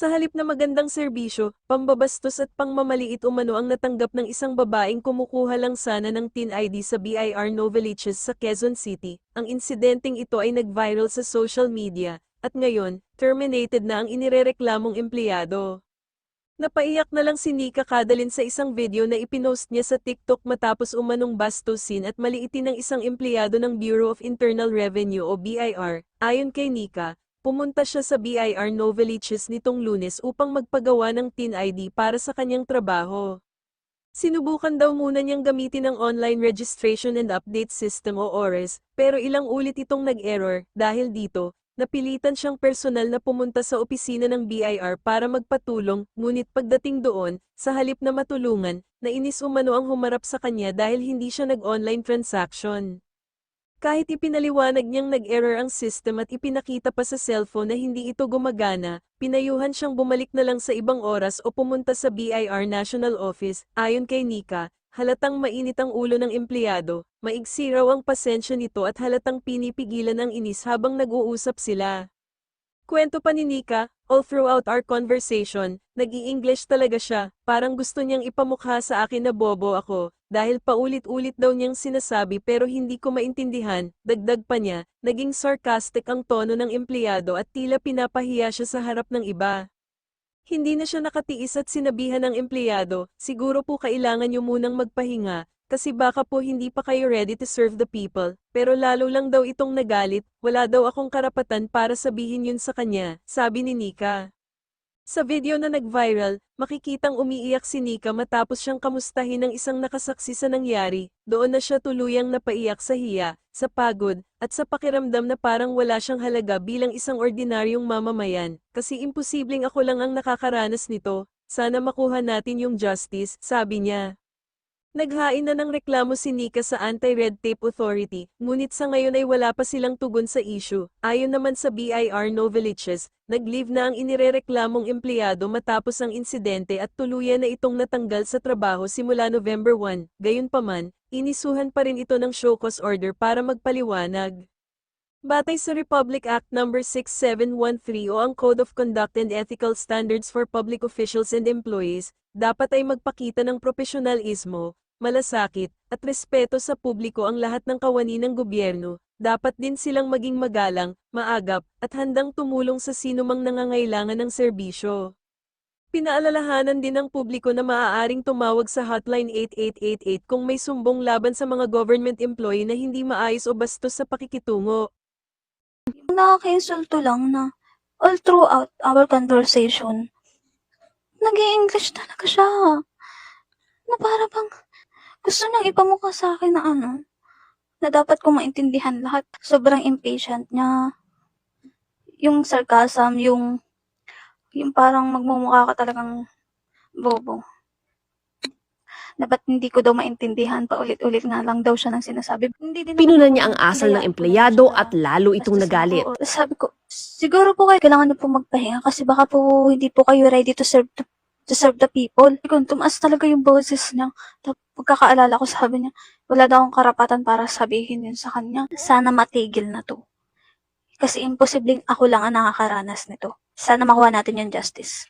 Sa halip na magandang serbisyo, pambabastos at pangmamaliit umano ang natanggap ng isang babaeng kumukuha lang sana ng TIN ID sa BIR Novaliches sa Quezon City. Ang insidenteng ito ay nag-viral sa social media, at ngayon, terminated na ang inirereklamong empleyado. Napaiyak na lang si Nika Kadalin sa isang video na ipinost niya sa TikTok matapos umanong bastusin at maliitin ng isang empleyado ng Bureau of Internal Revenue o BIR. Ayon kay Nika, pumunta siya sa BIR Novaliches nitong lunes upang magpagawa ng TIN ID para sa kanyang trabaho. Sinubukan daw muna niyang gamitin ang Online Registration and Update System o ORES, pero ilang ulit itong nag-error, dahil dito, napilitan siyang personal na pumunta sa opisina ng BIR para magpatulong, ngunit pagdating doon, sa halip na matulungan, nainis umano ang humarap sa kanya dahil hindi siya nag-online transaction. Kahit ipinaliwanag niyang nag-error ang system at ipinakita pa sa cellphone na hindi ito gumagana, pinayuhan siyang bumalik na lang sa ibang oras o pumunta sa BIR National Office. Ayon kay Nika, halatang mainit ang ulo ng empleyado, maigsi raw ang pasensya nito at halatang pinipigilan ang inis habang nag-uusap sila. Kwento pa ni Nika, all throughout our conversation, nag-i-English talaga siya, parang gusto niyang ipamukha sa akin na bobo ako, dahil paulit-ulit daw niyang sinasabi pero hindi ko maintindihan, dagdag pa niya, naging sarcastic ang tono ng empleyado at tila pinapahiya siya sa harap ng iba. Hindi na siya nakatiis at sinabihan ng empleyado, siguro po kailangan niyo munang magpahinga, kasi baka po hindi pa kayo ready to serve the people, pero lalo lang daw itong nagalit, wala daw akong karapatan para sabihin yun sa kanya, sabi ni Nika. Sa video na nag-viral, makikitang umiiyak si Nika matapos siyang kamustahin ng isang nakasaksi sa nangyari, doon na siya tuluyang napaiyak sa hiya, sa pagod, at sa pakiramdam na parang wala siyang halaga bilang isang ordinaryong mamamayan, kasi imposibleng ako lang ang nakakaranas nito, sana makuha natin yung justice, sabi niya. Naghain na ng reklamo si Nika sa Anti-Red Tape Authority, ngunit sa ngayon ay wala pa silang tugon sa issue. Ayon naman sa BIR Novaliches, nag-leave na ang inirereklamong empleyado matapos ang insidente at tuluyan na itong natanggal sa trabaho simula November 1. Gayunpaman, inisuhan pa rin ito ng show cause order para magpaliwanag. Batay sa Republic Act No. 6713 o ang Code of Conduct and Ethical Standards for Public Officials and Employees, dapat ay magpakita ng profesionalismo, malasakit, at respeto sa publiko ang lahat ng kawani ng gobyerno, dapat din silang maging magalang, maagap, at handang tumulong sa sinumang nangangailangan ng serbisyo. Pinaalalahanan din ng publiko na maaaring tumawag sa hotline 8888 kung may sumbong laban sa mga government employee na hindi maayos o bastos sa pakikitungo. Nakaka-insulto lang na all throughout our conversation, nag english talaga siya. Na para bang gusto niyang ipamukha sa akin na ano, na dapat ko maintindihan lahat. Sobrang impatient niya. Yung sarcasm, yung yung parang magmumukha ka talagang bobo. Dapat hindi ko daw maintindihan, paulit-ulit nga lang daw siya ng sinasabi. Hindi din Pinuna niya ang asal ng empleyado at lalo itong nagalit. Sabi ko, siguro po kayo kailangan niyo po magpahinga kasi baka po hindi po kayo ready to serve the, to serve the people. Kung tumaas talaga yung boses niya, pagkakaalala ko sabi niya, wala daw akong karapatan para sabihin yun sa kanya. Sana matigil na to. Kasi imposibleng ako lang ang nakakaranas nito. Sana makuha natin yung justice.